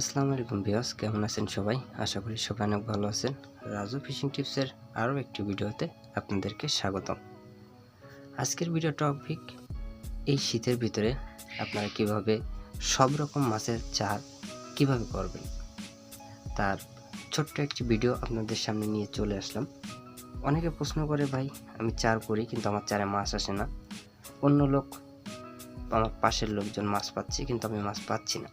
আসসালামু আলাইকুম বিয়াস কেমন আছেন সবাই? আশা করি সবাই অনেক ভালো আছেন। রাজু ফিশিং টিপসের আরও একটি ভিডিওতে আপনাদেরকে স্বাগতম। আজকের ভিডিও টপিক, এই শীতের ভিতরে আপনারা কীভাবে সব রকম মাছের চার কীভাবে করবেন? তার ছোট্ট একটি ভিডিও আপনাদের সামনে নিয়ে চলে আসলাম। অনেকে প্রশ্ন করে, ভাই, আমি চার করি, কিন্তু আমার চারে মাছ আসে না। অন্য লোক, আমার পাশের লোকজন মাছ পাচ্ছে, কিন্তু আমি মাছ পাচ্ছি না।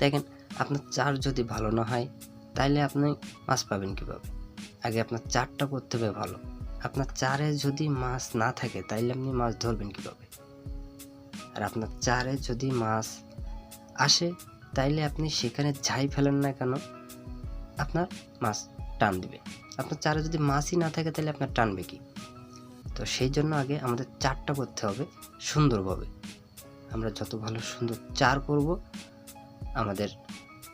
দেখেন, আপনার চার যদি ভালো না হয়, তাইলে আপনি মাছ পাবেন কীভাবে? আগে আপনার চারটা করতে হবে ভালো। আপনার চারে যদি মাছ না থাকে, তাইলে আপনি মাছ ধরবেন কীভাবে? আর আপনার চারে যদি মাছ আসে, তাইলে আপনি সেখানে যাই ফেলেন না কেন? আপনার মাছ টান দিবে। আপনার চারে যদি মাছই না থাকে তাহলে আপনার টানবে কি? তো সেই জন্য আগে আমাদের চারটা করতে হবে সুন্দরভাবে। আমরা যত ভালো সুন্দর চার করব আমাদের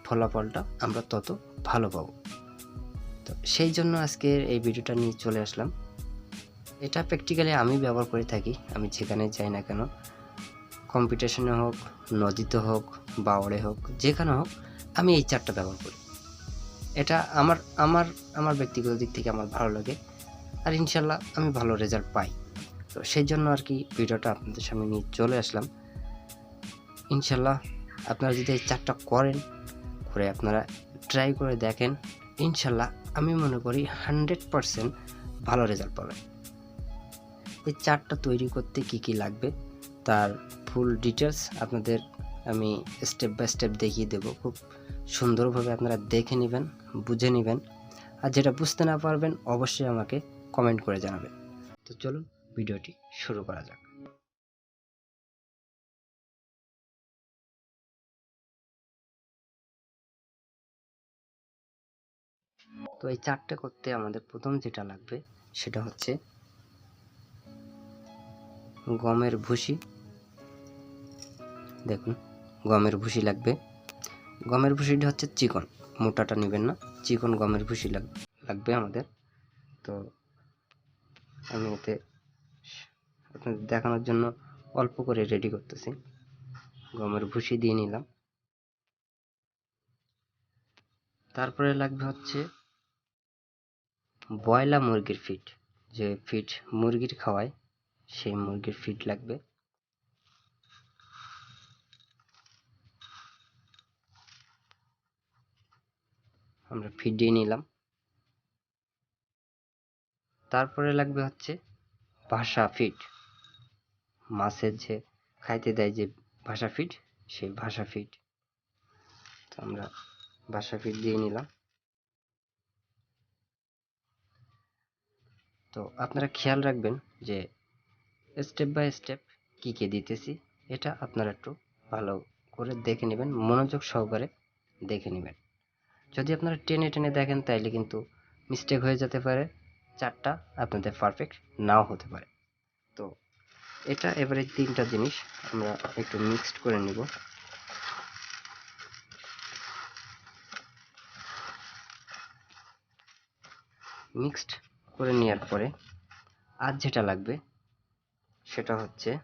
ফলাফলটা আমরা তত ভালো পাবো। তো সেই জন্য আজকের এই ভিডিওটা নিয়ে চলে আসলাম। এটা প্র্যাকটিক্যালি আমি ব্যবহার করে থাকি, আমি যেখানে যাই না কেন। কম্পিটিশনে হোক নদীতে হোক বাওড়ে হোক, যেখানে হোক, আমি এই চারটা ব্যবহার করি। এটা আমার আমার আমার ব্যক্তিগত দিক থেকে আমার ভালো লাগে আর ইনশাল্লাহ আমি ভালো রেজাল্ট পাই। তো সেই জন্য আর কি ভিডিওটা আপনাদের সামনে নিয়ে চলে আসলাম। ইনশাল্লাহ আপনারা যদি এই চারটা করেন, করে আপনারা ট্রাই করে দেখেন, ইনশাল্লাহ আমি মনে করি হান্ড্রেড পারসেন্ট ভালো রেজাল্ট পাবেন। এই চারটা তৈরি করতে কি কি লাগবে, তার ফুল ডিটেলস আপনাদের আমি স্টেপ বাই স্টেপ দেখিয়ে দেব। খুব সুন্দরভাবে আপনারা দেখে নেবেন, বুঝে নেবেন। আর যেটা বুঝতে না পারবেন, অবশ্যই আমাকে কমেন্ট করে জানাবেন। তো চলুন, ভিডিওটি শুরু করা যাক। তো এই চারটে করতে আমাদের প্রথম যেটা লাগবে, সেটা হচ্ছে গমের ভুসি। দেখুন, গমের ভুসি লাগবে। গমের ভুসিটা হচ্ছে চিকন, মোটাটা নেবেন না, চিকন গমের ভুসি লাগ- লাগবে আমাদের। তো আমি এতে আপনাদের দেখানোর জন্য অল্প করে রেডি করতেছি। গমের ভুসি দিয়ে নিলাম। তারপরে লাগবে হচ্ছে বয়লা মুরগির ফিট যে ফিট মুরগির খাওয়ায়, সেই মুরগির ফিট লাগবে। আমরা ফিট দিয়ে নিলাম। তারপরে লাগবে হচ্ছে ভাষা ফিট মাছের যে খাইতে দেয় যে ভাষা ফিট সেই ভাষা ফিট তো আমরা ভাষা ফিট দিয়ে নিলাম। তো আপনারা খেয়াল রাখবেন যে স্টেপ বাই স্টেপ কী কী দিতেছি, এটা আপনারা একটু ভালো করে দেখে নেবেন, মনোযোগ সহকারে দেখে নেবেন। যদি আপনারা টেনে টেনে দেখেন, তাইলে কিন্তু মিস্টেক হয়ে যেতে পারে, চারটা আপনাদের পারফেক্ট নাও হতে পারে। তো এটা এবারে তিনটা জিনিস আমরা একটু মিক্সড করে নিব। মিক্সড করে নেওয়ার পরে আর যেটা লাগবে সেটা হচ্ছে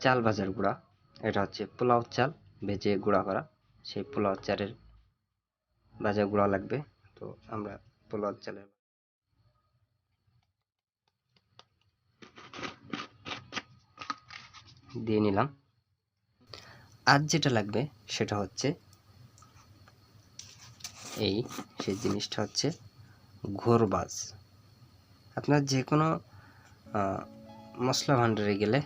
চাল ভাজার গুঁড়া। এটা হচ্ছে পোলাও চাল ভেজে গুঁড়া করা। সেই পোলাও চালের ভাজা গুঁড়া লাগবে। তো আমরা পোলাও চালের দিয়ে নিলাম। আর যেটা লাগবে সেটা হচ্ছে এই, সেই জিনিসটা হচ্ছে ঘোরবাজ আপনার যে কোনো মশলা ভাণ্ডারে গেলে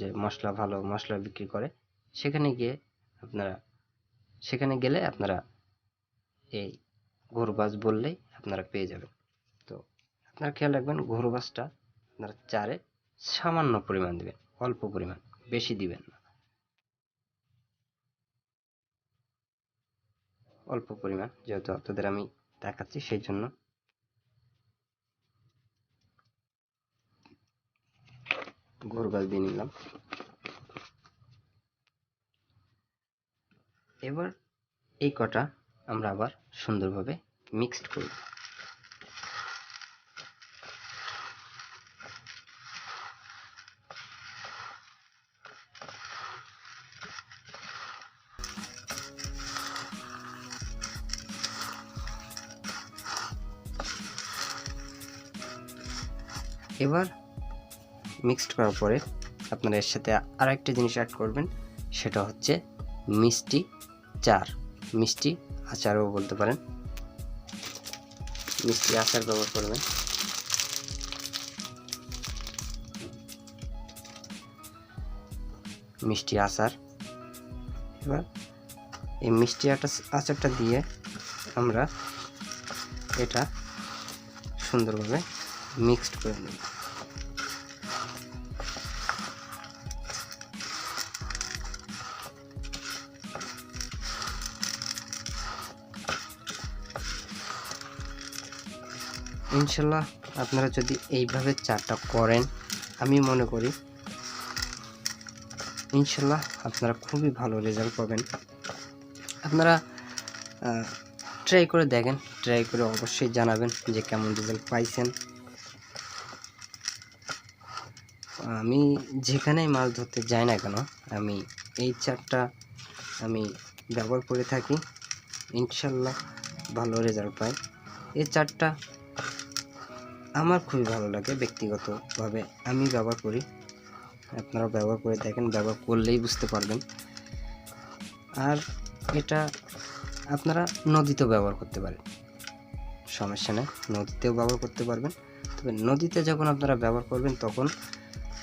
যে মশলা ভালো মশলা বিক্রি করে, সেখানে গিয়ে আপনারা, সেখানে গেলে আপনারা এই ঘোরবাজ বললেই আপনারা পেয়ে যাবেন। তো আপনারা খেয়াল রাখবেন ঘোরবাজটা আপনারা চারে সামান্য পরিমাণ দেবেন, অল্প পরিমাণ। বেশি দিবেন না। অল্প পরিমাণ যেহেতু আপনাদের আমি দেখাচ্ছি সেই জন্য ঘোরবাজ দিয়ে নিলাম। এবার এই কটা আমরা আবার সুন্দরভাবে মিক্সড করব এবার মিক্সড করার পরে আপনারা এর সাথে আর একটা জিনিস অ্যাড করবেন, সেটা হচ্ছে মিষ্টি চার। মিষ্টি আচারও বলতে পারেন। মিষ্টি আচার ব্যবহার করবেন। মিষ্টি আচার। এবার এই মিষ্টি আচারটা দিয়ে আমরা এটা সুন্দরভাবে মিক্সড করে নেব। ইনশাল্লাহ আপনারা যদি এইভাবে চাটা করেন, আমি মনে করি ইনশাল্লাহ আপনারা খুবই ভালো রেজাল্ট পাবেন। আপনারা ট্রাই করে দেখেন ট্রাই করে অবশ্যই জানাবেন যে কেমন রেজাল্ট পাইছেন। আমি যেখানেই মাছ ধরতে যাই না কেন, আমি এই চারটা আমি ব্যবহার করে থাকি। ইনশাল্লাহ ভালো রেজাল্ট পাই। এই চারটা আমার খুবই ভালো লাগে ব্যক্তিগতভাবে। আমি ব্যবহার করি। আপনারা ব্যবহার করে দেখেন, ব্যবহার করলেই বুঝতে পারবেন। আর এটা আপনারা নদীতেও ব্যবহার করতে পারেন। সমস্যা নেই, নদীতেও ব্যবহার করতে পারবেন। তবে নদীতে যখন আপনারা ব্যবহার করবেন, তখন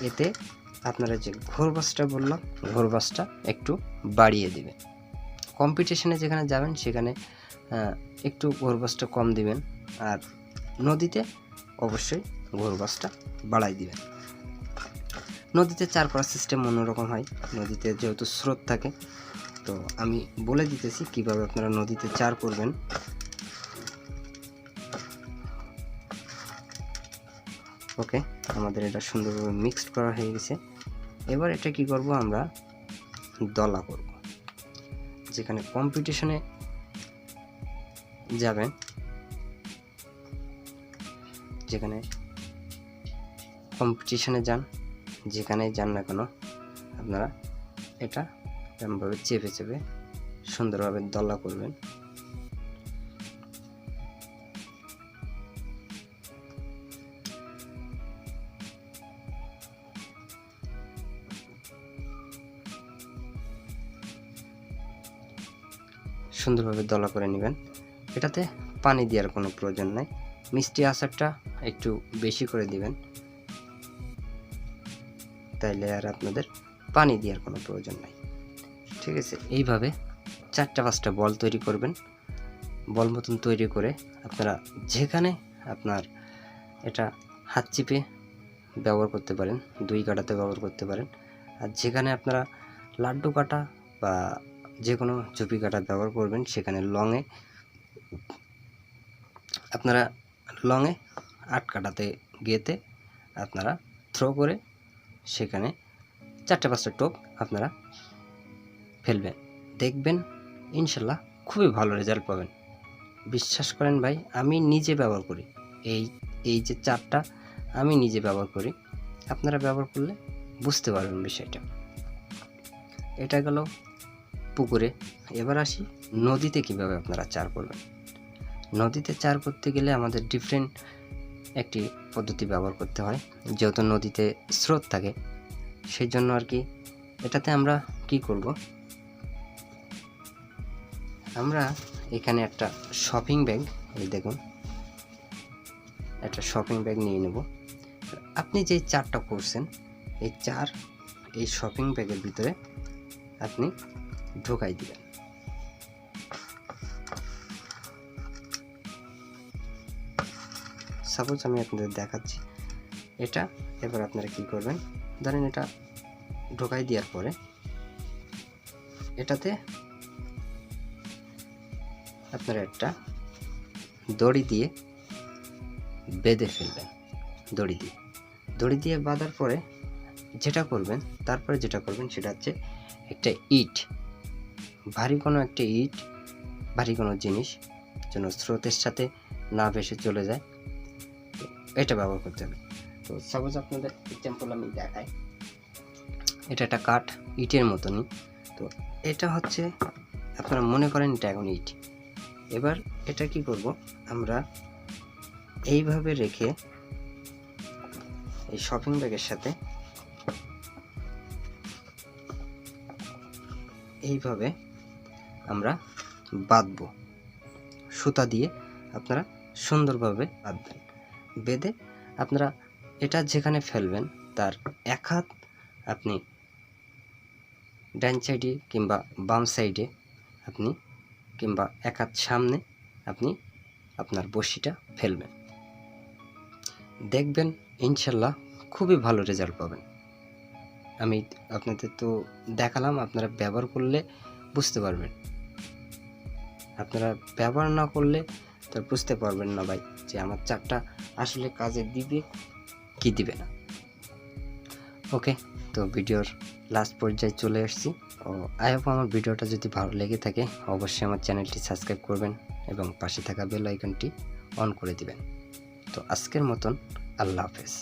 এতে আপনারা যে ঘোরবাসটা বললাম, ঘোর বাসটা একটু বাড়িয়ে দিবেন কম্পিটিশনে যেখানে যাবেন, সেখানে একটু ঘোরবাসটা কম দিবেন আর নদীতে অবশ্যই ঘোর বাসটা বাড়াই দিবেন। নদীতে চার করার সিস্টেম অন্যরকম হয়। নদীতে যেহেতু স্রোত থাকে, তো আমি বলে দিতেছি কীভাবে আপনারা নদীতে চার করবেন। ওকে আমাদের এটা সুন্দরভাবে মিক্সড করা হয়ে গেছে। এবার এটা কি করব আমরা? দলা করব। যেখানে কম্পিটিশনে যাবেন, যেখানে কম্পিটিশনে যান, যেখানে যান না কেন, আপনারা এটা এরমভাবে চেপে চেপে সুন্দরভাবে দলা করবেন। সুন্দরভাবে দলা করে নেবেন। এটাতে পানি দেওয়ার কোনো প্রয়োজন নাই। মিষ্টি আচারটা একটু বেশি করে দিবেন। তাইলে আর আপনাদের পানি দেওয়ার কোনো প্রয়োজন নাই। ঠিক আছে, এইভাবে চারটা পাঁচটা বল তৈরি করবেন। বল মতন তৈরি করে আপনারা যেখানে আপনার এটা হাত চিপে ব্যবহার করতে পারেন, দুই কাটাতে ব্যবহার করতে পারেন। আর যেখানে আপনারা লাড্ডু কাটা বা যে কোনো চুপি কাটা ব্যবহার করবেন সেখানে লংয়ে, আপনারা লংয়ে আট কাটাতে গিয়েতে আপনারা থ্রো করে সেখানে চারটে পাঁচটা টোপ আপনারা ফেলবেন। দেখবেন ইনশাল্লাহ খুবই ভালো রেজাল্ট পাবেন। বিশ্বাস করেন ভাই, আমি নিজে ব্যবহার করি। এই এই যে চারটা আমি নিজে ব্যবহার করি, আপনারা ব্যবহার করলে বুঝতে পারবেন বিষয়টা। এটা গেল পুকুরে। এবার আসি নদীতে কীভাবে আপনারা চার করবেন। নদীতে চার করতে গেলে আমাদের ডিফারেন্ট একটি পদ্ধতি ব্যবহার করতে হয়। যেহেতু নদীতে স্রোত থাকে সেই জন্য আর কি এটাতে আমরা কি করব? আমরা এখানে একটা শপিং ব্যাগ এই দেখুন। একটা শপিং ব্যাগ নিয়ে নেব। আপনি যে চারটা করছেন, এই চার এই শপিং ব্যাগের ভিতরে আপনি ঢোকাই দিবেন সাপোজ আমি আপনাদের দেখাচ্ছি এটা, এবার আপনারা কি করবেন? ধরেন এটা ঢোকাই দেওয়ার পরে এটাতে আপনারা একটা দড়ি দিয়ে বেঁধে ফেলবেন, দড়ি দিয়ে। দড়ি দিয়ে বাঁধার পরে যেটা করবেন, তারপরে যেটা করবেন সেটা হচ্ছে একটা ইট ভারী কোনো একটা ইট, ভারী কোনো জিনিস যেন স্রোতের সাথে না ভেসে চলে যায়, এটা ব্যবহার করতে হবে। তো সাপোজ আপনাদের এক্সাম্পল আমি দেখাই। এটা একটা কাঠ, ইটের মতনই। তো এটা হচ্ছে, আপনারা মনে করেন এটা এখন ইট। এবার এটা কি করব? আমরা এইভাবে রেখে এই শপিং ব্যাগের সাথে এইভাবে আমরা বাঁধবো। সুতা দিয়ে আপনারা সুন্দরভাবে বাঁধবেন। বেঁধে আপনারা এটা যেখানে ফেলবেন, তার এক হাত আপনি ডান সাইডে কিংবা বাম সাইডে আপনি কিংবা এক হাত সামনে আপনি আপনার বড়শিটা ফেলবেন। দেখবেন ইনশাল্লাহ খুবই ভালো রেজাল্ট পাবেন। আমি আপনাদের তো দেখালাম, আপনারা ব্যবহার করলে বুঝতে পারবেন। আপনারা ব্যবহার না করলে তো বুঝতে পারবেন না ভাই যে আমার চারটা আসলে কাজে দিবে কি দিবে না। ওকে, তো ভিডিওর লাস্ট পর্যায়ে চলে এসেছি ও আই হোপ আমার ভিডিওটা যদি ভালো লেগে থাকে, অবশ্যই আমার চ্যানেলটি সাবস্ক্রাইব করবেন এবং পাশে থাকা বেল আইকনটি অন করে দিবেন। তো আজকের মতন, আল্লাহ হাফেজ।